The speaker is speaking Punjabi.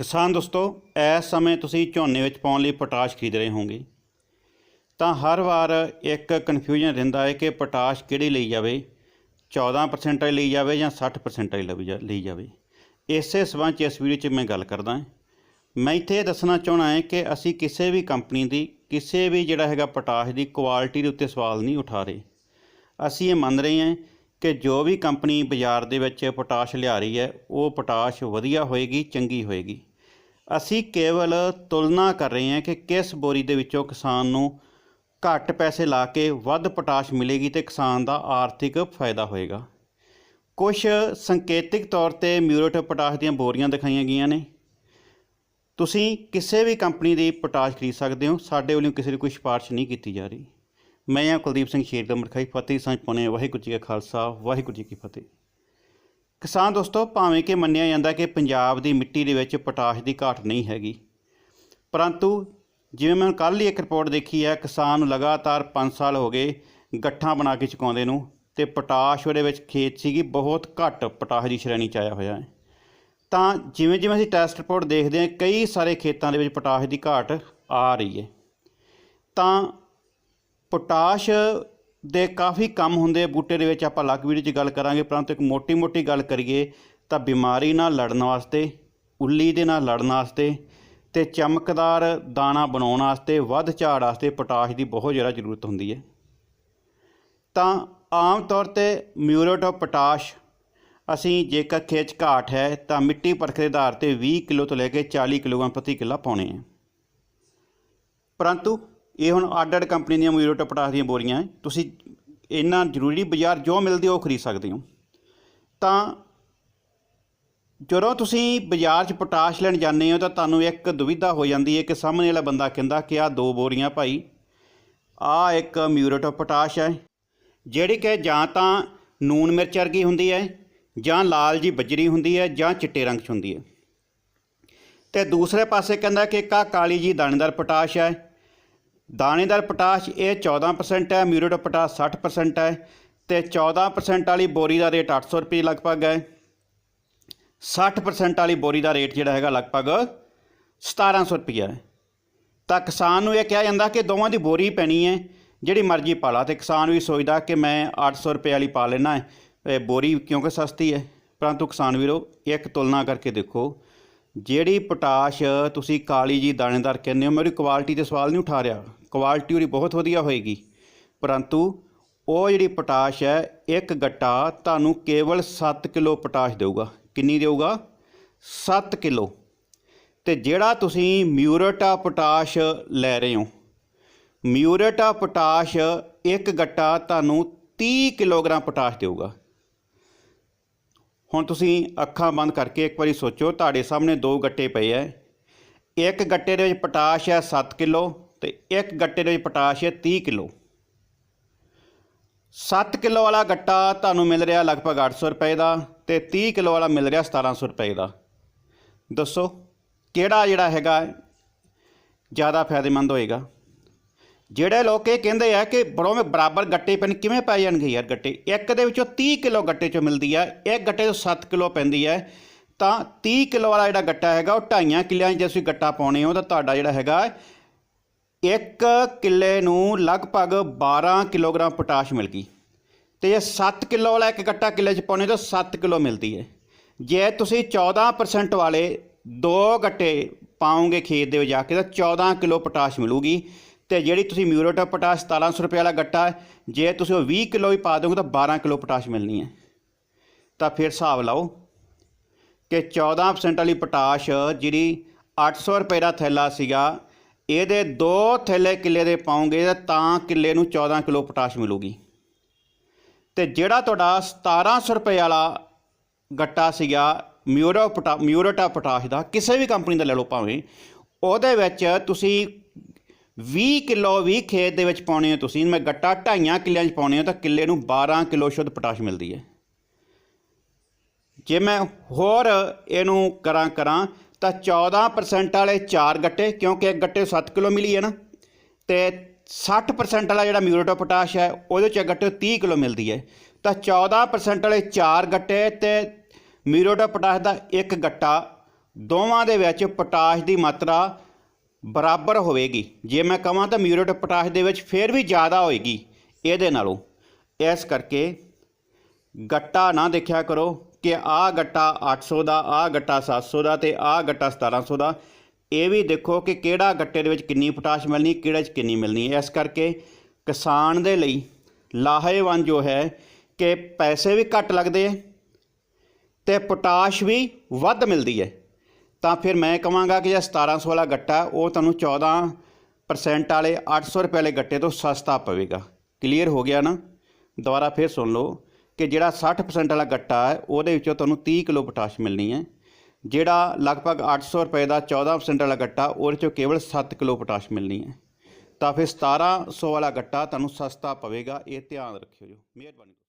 ਕਿਸਾਨ ਦੋਸਤੋ, ਇਸ ਸਮੇਂ ਤੁਸੀਂ ਝੋਨੇ ਵਿੱਚ ਪਾਉਣ ਲਈ ਪੋਟਾਸ਼ ਖਰੀਦ ਰਹੇ ਹੋਵੋਗੇ। ਤਾਂ ਹਰ ਵਾਰ ਇੱਕ ਕਨਫਿਊਜ਼ਨ ਰਹਿੰਦਾ ਹੈ ਕਿ ਪੋਟਾਸ਼ ਕਿਹੜੀ ਲਈ ਜਾਵੇ? 14% ਵਾਲੀ ਲਈ ਜਾਵੇ ਜਾਂ 60% ਵਾਲੀ ਲਈ ਜਾ- ਲਈ ਜਾਵੇ। ਇਸੇ ਸਬੰਧ 'ਚ ਇਸ ਵੀਡੀਓ 'ਚ ਮੈਂ ਗੱਲ ਕਰਦਾ ਹਾਂ। ਮੈਂ ਇੱਥੇ ਇਹ ਦੱਸਣਾ ਚਾਹਣਾ ਹੈ ਕਿ ਅਸੀਂ ਕਿਸੇ ਵੀ ਕੰਪਨੀ ਦੀ, ਕਿਸੇ ਵੀ ਜਿਹੜਾ ਹੈਗਾ ਪੋਟਾਸ਼ ਦੀ ਕੁਆਲਿਟੀ ਦੇ ਉੱਤੇ ਸਵਾਲ ਨਹੀਂ ਉਠਾ ਰਹੇ। ਅਸੀਂ ਇਹ ਮੰਨ ਰਹੇ ਹਾਂ ਕਿ ਜੋ ਵੀ ਕੰਪਨੀ ਬਾਜ਼ਾਰ ਦੇ ਵਿੱਚ ਪੋਟਾਸ਼ ਲਿਆ ਰਹੀ ਹੈ, ਉਹ ਪੋਟਾਸ਼ ਵਧੀਆ ਹੋਏਗੀ, ਚੰਗੀ ਹੋਏਗੀ। ਅਸੀਂ ਕੇਵਲ ਤੁਲਨਾ ਕਰ ਰਹੇ ਹਾਂ ਕਿ ਕਿਸ ਬੋਰੀ ਦੇ ਵਿੱਚੋਂ ਕਿਸਾਨ ਨੂੰ ਘੱਟ ਪੈਸੇ ਲਾ ਕੇ ਵੱਧ ਪੋਟਾਸ਼ ਮਿਲੇਗੀ ਤੇ ਕਿਸਾਨ ਦਾ ਆਰਥਿਕ ਫਾਇਦਾ ਹੋਏਗਾ। ਕੁਝ ਸੰਕੇਤਿਕ ਤੌਰ ਤੇ ਮਿਊਰੇਟ ਪੋਟਾਸ਼ ਦੀਆਂ ਬੋਰੀਆਂ ਦਿਖਾਈਆਂ ਗਈਆਂ ਨੇ। ਤੁਸੀਂ ਕਿਸੇ ਵੀ ਕੰਪਨੀ ਦੀ ਪੋਟਾਸ਼ ਖਰੀਦ ਸਕਦੇ ਹੋ। ਸਾਡੇ ਵੱਲੋਂ ਕਿਸੇ ਦੀ ਕੋਈ ਸਿਫਾਰਿਸ਼ ਨਹੀਂ ਕੀਤੀ ਜਾ ਰਹੀ। ਮੈਂ ਹਾਂ ਕੁਲਦੀਪ ਸਿੰਘ ਸ਼ੇਰ ਦਾ ਫਤਿਹ ਸਾਂਝ ਪਾਉਣੇ ਵਾਹਿਗੁਰੂ ਜੀ ਕਾ ਖਾਲਸਾ, ਵਾਹਿਗੁਰੂ ਜੀ ਕੀ ਫਤਿਹ। ਕਿਸਾਨ ਦੋਸਤੋ, ਭਾਵੇਂ ਕਿ ਮੰਨਿਆ ਜਾਂਦਾ ਕਿ ਪੰਜਾਬ ਦੀ ਮਿੱਟੀ ਦੇ ਵਿੱਚ ਪੋਟਾਸ਼ ਦੀ ਘਾਟ ਨਹੀਂ ਹੈਗੀ, ਪਰੰਤੂ ਜਿਵੇਂ ਮੈਂ ਕੱਲ੍ਹ ਹੀ ਇੱਕ ਰਿਪੋਰਟ ਦੇਖੀ ਹੈ, ਕਿਸਾਨ ਨੂੰ ਲਗਾਤਾਰ 5 ਸਾਲ ਹੋ ਗਏ ਗੱਠਾਂ ਬਣਾ ਕੇ ਚੁਕਾਉਂਦੇ ਨੂੰ ਤੇ ਪੋਟਾਸ਼ ਉਹਦੇ ਵਿੱਚ ਖੇਤ ਸੀਗੀ, ਬਹੁਤ ਘੱਟ ਪੋਟਾਸ਼ ਦੀ ਸ਼੍ਰੇਣੀ ਚ ਆਇਆ ਹੋਇਆ ਹੈ। ਤਾਂ ਜਿਵੇਂ ਜਿਵੇਂ ਅਸੀਂ ਟੈਸਟ ਰਿਪੋਰਟ ਦੇਖਦੇ ਹਾਂ, ਕਈ ਸਾਰੇ ਖੇਤਾਂ ਦੇ ਵਿੱਚ ਪੋਟਾਸ਼ ਦੀ ਘਾਟ ਆ ਰਹੀ ਹੈ। ਤਾਂ ਪੋਟਾਸ਼ ਦੇ ਕਾਫੀ ਕੰਮ ਹੁੰਦੇ ਬੂਟੇ ਦੇ ਵਿੱਚ ਆਪਾਂ ਅਲੱਗ ਵੀਡੀਓ 'ਚ ਗੱਲ ਕਰਾਂਗੇ, ਪਰੰਤੂ ਇੱਕ ਮੋਟੀ-ਮੋਟੀ ਗੱਲ ਕਰੀਏ ਤਾਂ ਬਿਮਾਰੀ ਨਾਲ ਲੜਨ ਵਾਸਤੇ, ਉੱਲੀ ਦੇ ਨਾਲ ਲੜਨ ਵਾਸਤੇ ਤੇ ਚਮਕਦਾਰ ਦਾਣਾ ਬਣਾਉਣ ਵਾਸਤੇ, ਵੱਧ ਝਾੜ ਵਾਸਤੇ ਪੋਟਾਸ਼ ਦੀ ਬਹੁਤ ਜ਼ਿਆਦਾ ਜ਼ਰੂਰਤ ਹੁੰਦੀ ਹੈ। ਤਾਂ ਆਮ ਤੌਰ ਤੇ ਮਿਊਰੇਟ ਆਫ ਪੋਟਾਸ਼ ਅਸੀਂ ਜੇਕਰ ਖੇਚ ਘਾਟ ਹੈ ਤਾਂ ਮਿੱਟੀ ਪਰਖ ਦੇ ਆਧਾਰ ਤੇ 20 ਕਿਲੋ ਤੋਂ ਲੈ ਕੇ 40 ਕਿਲੋਗ੍ਰਾਮ ਪ੍ਰਤੀ ਕਿੱਲਾ ਪਾਉਣੇ ਆ। ਪਰੰਤੂ ਇਹ ਹੁਣ ਅੱਡ ਅੱਡ ਕੰਪਨੀ ਦੀਆਂ ਮਿਊਰੇਟ ਆਫ ਪੋਟਾਸ਼ ਦੀਆਂ ਬੋਰੀਆਂ ਹੈ। ਤੁਸੀਂ ਇੰਨਾ ਜ਼ਰੂਰੀ ਬਾਜ਼ਾਰ ਜੋ ਮਿਲਦੀ ਉਹ ਖਰੀਦ ਸਕਦੇ ਹੋ। ਤਾਂ ਜਦੋਂ ਤੁਸੀਂ ਬਾਜ਼ਾਰ 'ਚ ਪੋਟਾਸ਼ ਲੈਣ ਜਾਂਦੇ ਹੋ ਤਾਂ ਤੁਹਾਨੂੰ ਇੱਕ ਦੁਵਿਧਾ ਹੋ ਜਾਂਦੀ ਹੈ ਕਿ ਸਾਹਮਣੇ ਵਾਲਾ ਬੰਦਾ ਕਹਿੰਦਾ ਕਿ ਆਹ ਦੋ ਬੋਰੀਆਂ ਭਾਈ, ਆਹ ਇੱਕ ਮਿਊਰੇਟ ਆਫ ਪੋਟਾਸ਼ ਹੈ, ਜਿਹੜੀ ਕਿ ਜਾਂ ਤਾਂ ਨੂਨ ਮਿਰਚ ਵਰਗੀ ਹੁੰਦੀ ਹੈ, ਜਾਂ ਲਾਲ ਜੀ ਬਜਰੀ ਹੁੰਦੀ ਹੈ, ਜਾਂ ਚਿੱਟੇ ਰੰਗ 'ਚ ਹੁੰਦੀ ਹੈ। ਤੇ ਦੂਸਰੇ ਪਾਸੇ ਕਹਿੰਦਾ ਕਿ ਕਾ ਕਾਲੀ ਜੀ ਦਾਣੇਦਾਰ ਪੋਟਾਸ਼ ਹੈ ਦਾਣੇਦਾਰ ਪੋਟਾਸ਼ ਇਹ 14% ਹੈ, ਮਿਊਰੇਟ ਆਫ ਪੋਟਾਸ਼ 60% ਹੈ ਤੇ 14% ਵਾਲੀ ਬੋਰੀ ਦਾ ਰੇਟ 800 ਰੁਪਏ ਲਗਭਗ ਹੈ। 60% ਵਾਲੀ ਬੋਰੀ ਦਾ ਰੇਟ ਜਿਹੜਾ ਹੈਗਾ ਲਗਭਗ 1700 ਰੁਪਏ ਹੈ। ਤਾਂ ਕਿਸਾਨ ਨੂੰ ਇਹ ਕਿਹਾ ਜਾਂਦਾ ਕਿ ਦੋਵਾਂ ਦੀ ਬੋਰੀ ਪੈਣੀ ਹੈ, ਜਿਹੜੀ ਮਰਜ਼ੀ ਪਾ ਲਾ ਤੇ ਕਿਸਾਨ ਵੀ ਸੋਚਦਾ ਕਿ ਮੈਂ 800 ਰੁਪਏ ਵਾਲੀ ਪਾ ਲੈਣਾ ਹੈ ਇਹ ਬੋਰੀ ਕਿਉਂਕਿ ਸਸਤੀ ਹੈ। ਪਰੰਤੂ ਕਿਸਾਨ ਵੀਰੋ, ਇੱਕ ਤੁਲਨਾ ਕਰਕੇ ਦੇਖੋ ਜਿਹੜੀ ਪੋਟਾਸ਼ ਤੁਸੀਂ ਕਾਲੀ ਜੀ ਦਾਣੇਦਾਰ ਕਹਿੰਦੇ ਹੋ, ਮੈਂ ਉਹਦੀ ਕੁਆਲਿਟੀ ਤੇ ਸਵਾਲ ਨਹੀਂ ਉਠਾ ਰਿਹਾ। ਕੁਆਲਿਟੀ ਉਹਦੀ ਬਹੁਤ ਵਧੀਆ ਹੋਏਗੀ। ਪਰੰਤੂ ਉਹ ਜਿਹੜੀ ਪੋਟਾਸ਼ ਹੈ, ਇੱਕ ਗੱਟਾ ਤੁਹਾਨੂੰ ਕੇਵਲ 7 ਕਿਲੋ ਪੋਟਾਸ਼ ਦੇਊਗਾ। ਕਿੰਨੀ ਦੇਊਗਾ? 7 ਕਿਲੋ। ਤੇ ਜਿਹੜਾ ਤੁਸੀਂ ਮਿਊਰੇਟਾ ਪੋਟਾਸ਼ ਲੈ ਰਹੇ ਹੋ, ਮਿਊਰੇਟਾ ਪੋਟਾਸ਼ ਇੱਕ ਗੱਟਾ ਤੁਹਾਨੂੰ 30 ਕਿਲੋਗ੍ਰਾਮ ਪੋਟਾਸ਼ ਦੇਊਗਾ। ਹੁਣ ਤੁਸੀਂ ਅੱਖਾਂ ਬੰਦ ਕਰਕੇ ਇੱਕ ਵਾਰੀ ਸੋਚੋ, ਤੁਹਾਡੇ ਸਾਹਮਣੇ ਦੋ ਗੱਟੇ ਪਏ ਐ। ਇੱਕ ਗੱਟੇ ਦੇ ਵਿੱਚ ਪੋਟਾਸ਼ ਹੈ 7 ਕਿਲੋ ਤੇ ਇੱਕ ਗੱਟੇ ਦੇ ਵਿੱਚ ਪੋਟਾਸ਼ ਹੈ 30 ਕਿਲੋ। 7 ਕਿਲੋ ਵਾਲਾ ਗੱਟਾ ਤੁਹਾਨੂੰ ਮਿਲ ਰਿਹਾ ਲਗਭਗ 800 ਰੁਪਏ ਦਾ ਤੇ 30 ਕਿਲੋ ਵਾਲਾ ਮਿਲ ਰਿਹਾ 1700 ਰੁਪਏ ਦਾ। ਦੱਸੋ, ਕਿਹੜਾ ਜਿਹੜਾ ਹੈਗਾ ਜ਼ਿਆਦਾ ਫਾਇਦੇਮੰਦ ਹੋਏਗਾ? ਜਿਹੜੇ ਲੋਕ ਇਹ ਕਹਿੰਦੇ ਆ ਕਿ ਬੜੋਵੇਂ ਬਰਾਬਰ ਗੱਟੇ ਪੈਣ, ਕਿਵੇਂ ਪੈ ਜਾਣਗੇ ਯਾਰ ਗੱਟੇ? ਇੱਕ ਦੇ ਵਿੱਚੋਂ 30 ਕਿਲੋ ਗੱਟੇ ਚੋਂ ਮਿਲਦੀ ਆ, ਇੱਕ ਗੱਟੇ ਤੋਂ 7 ਕਿਲੋ ਪੈਂਦੀ ਹੈ ਤਾਂ 30 ਕਿਲੋ ਵਾਲਾ ਜਿਹੜਾ ਗੱਟਾ ਹੈਗਾ, ਉਹ ਢਾਈਆਂ ਕਿੱਲਿਆਂ 'ਚ ਜੇ ਤੁਸੀਂ ਗੱਟਾ ਪਾਉਣੇ ਹੋ ਤਾਂ ਤੁਹਾਡਾ ਜਿਹੜਾ ਹੈਗਾ, ਇੱਕ ਕਿੱਲੇ ਨੂੰ ਲਗਭਗ 12 ਕਿਲੋਗ੍ਰਾਮ ਪੋਟਾਸ਼ ਮਿਲ ਗਈ। ਤੇ ਜੇ 7 ਕਿਲੋ ਵਾਲਾ ਇੱਕ ਗੱਟਾ ਕਿੱਲੇ 'ਚ ਪਾਉਣੇ ਤਾਂ 7 ਕਿਲੋ ਮਿਲਦੀ ਹੈ। ਜੇ ਤੁਸੀਂ 14% ਵਾਲੇ ਦੋ ਗੱਟੇ ਪਾਉਂਗੇ ਖੇਤ ਦੇ ਵਿੱਚ ਜਾ ਕੇ ਤਾਂ 14 ਕਿਲੋ ਪੋਟਾਸ਼ ਮਿਲੂਗੀ। ਤੇ ਜਿਹੜੀ ਤੁਸੀਂ ਮਿਊਰੇਟ ਆਫ ਪੋਟਾਸ਼ 1700 ਰੁਪਏ ਵਾਲਾ ਗੱਟਾ ਹੈ, ਜੇ ਤੁਸੀਂ ਉਹ 20 ਕਿਲੋ ਵੀ ਪਾ ਦੋਗੇ ਤਾਂ 12 ਕਿਲੋ ਪੋਟਾਸ਼ ਮਿਲਣੀ ਹੈ। ਤਾਂ ਫਿਰ ਹਿਸਾਬ ਲਾਓ ਕਿ 14% ਵਾਲੀ ਪੋਟਾਸ਼ ਜਿਹੜੀ 800 ਰੁਪਏ ਦਾ ਥੈਲਾ ਸੀਗਾ, ਇਹਦੇ ਦੋ ਥੈਲੇ ਕਿੱਲੇ ਦੇ ਪਾਉਂਗੇ ਤਾਂ ਕਿੱਲੇ ਨੂੰ 14 ਕਿਲੋ ਪੋਟਾਸ਼ ਮਿਲੂਗੀ। ਤੇ ਜਿਹੜਾ ਤੁਹਾਡਾ 1700 ਰੁਪਏ ਵਾਲਾ ਗੱਟਾ ਸੀਗਾ, ਮਿਊਰਾ ਪੋਟਾ, ਮਿਊਰੇਟਾ ਪੋਟਾਸ਼ ਦਾ, ਕਿਸੇ ਵੀ ਕੰਪਨੀ ਦਾ ਲੈ ਲਓ ਭਾਵੇਂ, ਉਹਦੇ ਵਿੱਚ ਤੁਸੀਂ 20 ਕਿਲੋ ਵੀ ਖੇਤ ਦੇ ਵਿੱਚ ਪਾਉਣੇ ਹੋ ਤੁਸੀਂ, ਮੈਂ ਗੱਟਾ ਢਾਈਆਂ ਕਿੱਲਿਆਂ 'ਚ ਪਾਉਣੇ ਹੋ ਤਾਂ ਕਿੱਲੇ ਨੂੰ 12 ਕਿਲੋ ਸ਼ੁੱਧ ਪੋਟਾਸ਼ ਮਿਲਦੀ ਹੈ। ਜੇ ਮੈਂ ਹੋਰ ਇਹਨੂੰ ਕਰਾਂ ਕਰਾਂ, ਤਾਂ 14% ਵਾਲੇ 4 ਗੱਟੇ, ਕਿਉਂਕਿ ਇੱਕ ਗੱਟੇ 7 ਕਿਲੋ ਮਿਲੀ ਹੈ ਨਾ, ਤੇ 60% ਵਾਲਾ ਜਿਹੜਾ ਮਿਊਰੇਟੋ ਪੋਟਾਸ਼ ਹੈ, ਉਹਦੇ ਚ ਗੱਟੇ 30 ਕਿਲੋ ਮਿਲਦੀ ਹੈ। ਤਾਂ 14% ਵਾਲੇ 4 ਗੱਟੇ ਤੇ ਮਿਊਰੇਟੋ ਪੋਟਾਸ਼ ਦਾ ਇੱਕ ਗੱਟਾ, ਦੋਵਾਂ ਦੇ ਵਿੱਚ ਪੋਟਾਸ਼ ਦੀ ਮਾਤਰਾ ਬਰਾਬਰ ਹੋਵੇਗੀ। ਜੇ ਮੈਂ ਕਹਾਂ ਤਾਂ ਮਿਊਰੇਟ ਪੋਟਾਸ਼ ਦੇ ਵਿੱਚ ਫਿਰ ਵੀ ਜ਼ਿਆਦਾ ਹੋਏਗੀ। ਇਹਦੇ ਨਾਲੋਂ ਇਸ ਕਰਕੇ ਗੱਟਾ ਨਾ ਦੇਖਿਆ ਕਰੋ ਕਿ ਆਹ ਗੱਟਾ 800 ਦਾ, ਆਹ ਗੱਟਾ 700 ਦਾ ਤੇ ਆਹ ਗੱਟਾ 1700 ਦਾ। ਇਹ ਵੀ ਦੇਖੋ ਕਿ ਕਿਹੜਾ ਗੱਟੇ ਦੇ ਵਿੱਚ ਕਿੰਨੀ ਪੋਟਾਸ਼ ਮਿਲਣੀ, ਕਿਹੜੇ 'ਚ ਕਿੰਨੀ ਮਿਲਣੀ। ਇਸ ਕਰਕੇ ਕਿਸਾਨ ਦੇ ਲਈ ਲਾਹੇਵੰਦ ਜੋ ਹੈ ਕਿ ਪੈਸੇ ਵੀ ਘੱਟ ਲੱਗਦੇ ਹੈ ਤੇ ਪੋਟਾਸ਼ ਵੀ ਵੱਧ ਮਿਲਦੀ ਹੈ। ਤਾਂ ਫਿਰ ਮੈਂ ਕਹਾਂਗਾ ਕਿ ਇਹ 1700 ਵਾਲਾ ਗੱਟਾ, ਉਹ ਤੁਹਾਨੂੰ 14% ਵਾਲੇ 800 ਰੁਪਏ ਵਾਲੇ ਗੱਟੇ ਤੋਂ ਸਸਤਾ ਪਵੇਗਾ। ਕਲੀਅਰ ਹੋ ਗਿਆ ਨਾ? ਦੁਬਾਰਾ ਫਿਰ ਸੁਣ ਲਓ ਕਿ ਜਿਹੜਾ 60% ਵਾਲਾ ਗੱਟਾ ਹੈ, ਉਹਦੇ ਵਿੱਚੋਂ ਤੁਹਾਨੂੰ 30 ਕਿਲੋ ਪੋਟਾਸ਼ ਮਿਲਣੀ ਹੈ। ਜਿਹੜਾ ਲਗਭਗ 800 ਰੁਪਏ ਦਾ 14% ਵਾਲਾ ਗੱਟਾ, ਉਹਦੇ ਚੋਂ ਕੇਵਲ 7 ਕਿਲੋ ਪੋਟਾਸ਼ ਮਿਲਣੀ ਹੈ। ਤਾਂ ਫਿਰ 1700 ਵਾਲਾ ਗੱਟਾ ਤੁਹਾਨੂੰ ਸਸਤਾ ਪਵੇਗਾ, ਇਹ ਧਿਆਨ ਰੱਖਿਓ ਜੀ। ਮਿਹਰਬਾਨੀ।